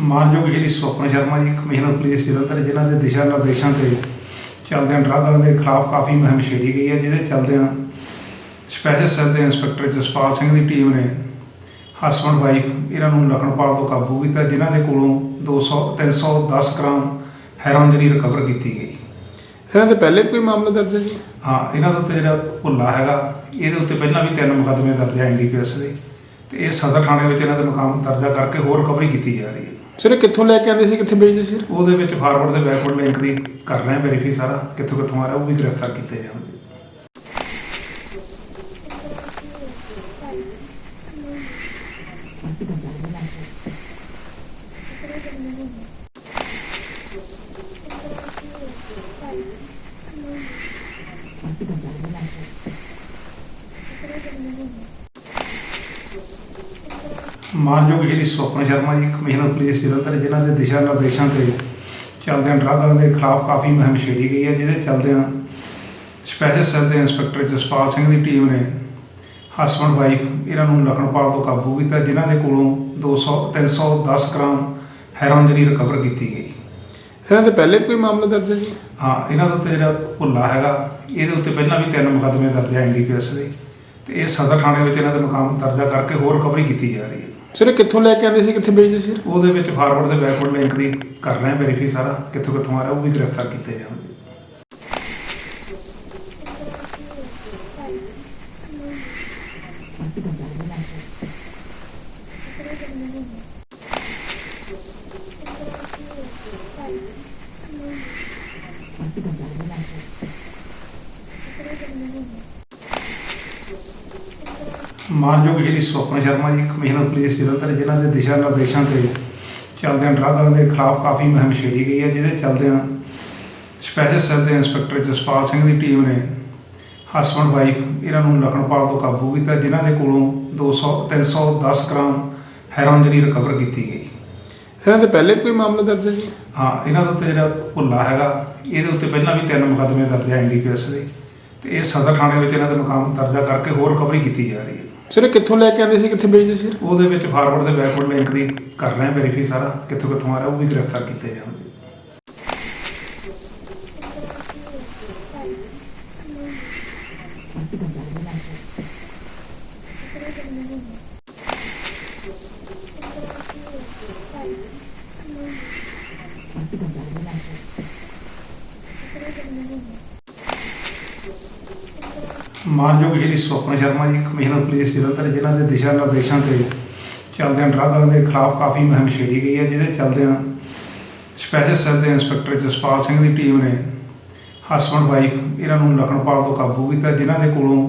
ਮਾਨਯੋਗ ਸ਼੍ਰੀ Swapan Sharma ji commissioner police Jalandhar ਜਿਨ੍ਹਾਂ ਦੇ ਦਿਸ਼ਾ ਨਿਰਦੇਸ਼ਾਂ ਤੇ ਚੱਲਦਿਆਂ ਡਰੱਗ ਦੇ ਖਿਲਾਫ ਕਾਫੀ ਮੁਹਿੰਮ ਛੇੜੀ ਗਈ ਹੈ ਜਿਹਦੇ ਚੱਲਦਿਆਂ ਸਪੈਸ਼ਲ ਸੈੱਲ ਦੇ ਇੰਸਪੈਕਟਰ ਜਸਪਾਲ ਸਿੰਘ ਦੀ ਟੀਮ ਨੇ ਹਸਬੰਡ ਵਾਈਫ ਇਹਨਾਂ ਨੂੰ ਲਖਨਪਾਲ ਤੋਂ ਕਾਬੂ ਕੀਤਾ ਜਿਨ੍ਹਾਂ ਦੇ ਕੋਲੋਂ 200 310 ਗ੍ਰਾਮ ਹੈਰੋਇਨ ਜਿਹੜੀ ਰਿਕਵਰ ਕੀਤੀ ਗਈ। ਇਹਨਾਂ ਦੇ ਪਹਿਲੇ ਵੀ ਕੋਈ ਮਾਮਲਾ ਦਰਜ ਹੈ ਜੀ? ਹਾਂ ਇਹਨਾਂ ਦੇ ਉੱਤੇ ਜਿਹੜਾ ਭੁੱਲਾ ਹੈਗਾ ਇਹਦੇ ਉੱਤੇ ਪਹਿਲਾਂ ਵੀ ਤਿੰਨ ਮੁਕੱਦਮੇ ਦਰਜ ਹੈ ਐਨਡੀਪੀਐਸ ਦੇ। ਤੇ ਇਹ ਸਦਰ ਥਾਣੇ ਵਿੱਚ ਇਹਨਾਂ ਦੇ ਮੁਕਾਮ ਦਰਜਾ ਕਰਕੇ ਹੋਰ ਰਿਕਵਰੀ ਕੀਤੀ ਜਾ ਰਹੀ ਹੈ। ਸਿਰ ਕਿੱਥੋਂ ਲੈ ਕੇ ਆਉਂਦੇ ਸੀ, ਕਿੱਥੇ ਵੇਚਦੇ ਸੀ? ਉਹਦੇ ਵਿੱਚ ਫਾਰਵਰਡ ਤੇ ਬੈਕਵਰਡ ਲਿੰਕ ਦੀ ਕਰ ਰਹੇ ਹਾਂ ਵੈਰੀਫਾਈ ਸਾਰਾ, ਕਿੱਥੋਂ ਕਿੱਥੋਂ ਆ ਰਿਹਾ, ਉਹ ਵੀ ਗ੍ਰਿਫਤਾਰ ਕੀਤੇ ਜਾਣਗੇ ਮਾਨਯੋਗ ਸ਼੍ਰੀ ਸਵਪਨ ਸ਼ਰਮਾ ਜੀ ਕਮਿਸ਼ਨਰ ਪੁਲਿਸ ਜਲੰਧਰ ਜਿਨ੍ਹਾਂ ਦੇ ਦਿਸ਼ਾ ਨਿਰਦੇਸ਼ਾਂ ਤੇ ਚੱਲਦਿਆਂ ਡਰੱਗ ਦੇ ਖਿਲਾਫ ਕਾਫੀ ਮੁਹਿੰਮ ਛੇੜੀ ਗਈ ਹੈ ਜਿਹਦੇ ਚੱਲਦਿਆਂ ਸਪੈਸ਼ਲ ਸੈੱਲ ਦੇ ਇੰਸਪੈਕਟਰ ਜਸਪਾਲ ਸਿੰਘ ਦੀ ਟੀਮ ਨੇ ਹਸਬੰਡ ਵਾਈਫ ਇਹਨਾਂ ਨੂੰ ਲਖਨਪਾਲ ਤੋਂ ਕਾਬੂ ਕੀਤਾ ਜਿਨ੍ਹਾਂ ਦੇ ਕੋਲੋਂ 200 310 ਗ੍ਰਾਮ ਹੈਰੋਇਨ ਜਿਹੜੀ ਰਿਕਵਰ ਕੀਤੀ ਗਈ। ਇਹਨਾਂ ਦੇ ਪਹਿਲੇ ਕੋਈ ਮਾਮਲਾ ਦਰਜ ਹੈ ਜੀ? ਹਾਂ ਇਹਨਾਂ ਦੇ ਉੱਤੇ ਜਿਹੜਾ ਭੁੱਲਾ ਹੈਗਾ ਇਹਦੇ ਉੱਤੇ ਪਹਿਲਾਂ ਵੀ ਤਿੰਨ ਮੁਕੱਦਮੇ ਦਰਜ ਹੈ ਐਨਡੀਪੀਐਸ ਦੇ ਤੇ ਇਹ ਸਦਰ ਥਾਣੇ ਵਿੱਚ ਇਹਨਾਂ ਦੇ ਮੁਕਾਮ ਦਰਜਾ ਕਰਕੇ ਹੋਰ ਰਿਕਵਰੀ ਕੀਤੀ ਜਾ ਰਹੀ ਹੈ। ਸਿਰ ਕਿੱਥੋਂ ਲੈ ਕੇ ਆਉਂਦੇ ਸੀ, ਕਿੱਥੇ ਵੇਚਦੇ ਸੀ? ਉਹਦੇ ਵਿੱਚ ਫਾਰਵਰਡ ਤੇ ਬੈਕਵਰਡ ਲਿੰਕ ਦੀ ਕਰ ਰਹੇ ਹਾਂ ਵੈਰੀਫਾਈ ਸਾਰਾ, ਕਿੱਥੋਂ ਕਿੱਥੋਂ ਆ ਰਿਹਾ, ਉਹ ਵੀ ਗ੍ਰਿਫਤਾਰ ਕੀਤੇ ਜਾਣਗੇ ਮਾਨਯੋਗ ਸ਼੍ਰੀ ਸਵਪਨ ਸ਼ਰਮਾ ਜੀ ਕਮਿਸ਼ਨਰ ਪੁਲਿਸ ਜਲੰਧਰ ਜਿਨ੍ਹਾਂ ਦੇ ਦਿਸ਼ਾ ਨਿਰਦੇਸ਼ਾਂ ਤੇ ਚੱਲਦਿਆਂ ਡਰੱਗ ਦੇ ਖਿਲਾਫ ਕਾਫੀ ਮੁਹਿੰਮ ਛੇੜੀ ਗਈ ਹੈ ਜਿਹਦੇ ਚੱਲਦਿਆਂ ਸਪੈਸ਼ਲ ਸੈੱਲ ਦੇ ਇੰਸਪੈਕਟਰ ਜਸਪਾਲ ਸਿੰਘ ਦੀ ਟੀਮ ਨੇ ਹਸਬੰਡ ਵਾਈਫ ਇਹਨਾਂ ਨੂੰ ਲਖਨਪਾਲ ਤੋਂ ਕਾਬੂ ਕੀਤਾ ਜਿਨ੍ਹਾਂ ਦੇ ਕੋਲੋਂ 200 310 ਗ੍ਰਾਮ ਹੈਰੋਇਨ ਜਿਹੜੀ ਰਿਕਵਰ ਕੀਤੀ ਗਈ। ਇਹਨਾਂ ਦੇ ਪਹਿਲੇ ਵੀ ਕੋਈ ਮਾਮਲਾ ਦਰਜ ਹੈ ਜੀ? ਹਾਂ ਇਹਨਾਂ ਦੇ ਉੱਤੇ ਜਿਹੜਾ ਭੁੱਲਾ ਹੈਗਾ ਇਹਦੇ ਉੱਤੇ ਪਹਿਲਾਂ ਵੀ ਤਿੰਨ ਮੁਕੱਦਮੇ ਦਰਜ ਹੈ ਐਨਡੀਪੀਐਸ ਦੇ ਤੇ ਇਹ ਸਦਰ ਥਾਣੇ ਵਿੱਚ ਇਹਨਾਂ ਦੇ ਮੁਕਾਮ ਦਰਜਾ ਕਰਕੇ ਹੋਰ ਰਿਕਵਰੀ ਕੀਤੀ ਜਾ ਰਹੀ ਹੈ। ਸਰ ਇਹ ਕਿੱਥੋਂ ਲੈ ਕੇ ਆਉਂਦੇ ਸੀ ਕਿੱਥੇ ਵੇਚਦੇ ਸੀ? ਉਹਦੇ ਵਿੱਚ ਫਾਰਵਰਡ ਤੇ ਬੈਕਵਰਡ ਲਿੰਕ ਦੀ ਕਰ ਰਹੇ ਹਾਂ ਵੈਰੀਫਾਈ ਸਾਰਾ ਕਿੱਥੋਂ ਕਿੱਥੋਂ ਆ ਰਿਹਾ ਉਹ ਵੀ ਗ੍ਰਿਫਤਾਰ ਕੀਤੇ ਜਾਣਗੇ। ਮਾਨਯੋਗ ਸ਼੍ਰੀ ਸਵਪਨ ਸ਼ਰਮਾ ਜੀ, ਕਮਿਸ਼ਨਰ ਪੁਲਿਸ ਜਲੰਧਰ, ਜਿਨ੍ਹਾਂ ਦੇ ਦਿਸ਼ਾ ਨਿਰਦੇਸ਼ਾਂ ਤੇ ਚੱਲਦਿਆਂ ਡਰੱਗ ਦੇ ਖਿਲਾਫ ਕਾਫੀ ਮੁਹਿੰਮ ਛੇੜੀ ਗਈ ਹੈ, ਜਿਹਦੇ ਚੱਲਦਿਆਂ ਸਪੈਸ਼ਲ ਸੈੱਲ ਦੇ ਇੰਸਪੈਕਟਰ ਜਸਪਾਲ ਸਿੰਘ ਦੀ ਟੀਮ ਨੇ ਹਸਬੰਡ ਵਾਈਫ ਇਹਨਾਂ ਨੂੰ ਲਖਨਪਾਲ ਤੋਂ ਕਾਬੂ ਕੀਤਾ, ਜਿਨ੍ਹਾਂ ਦੇ ਕੋਲੋਂ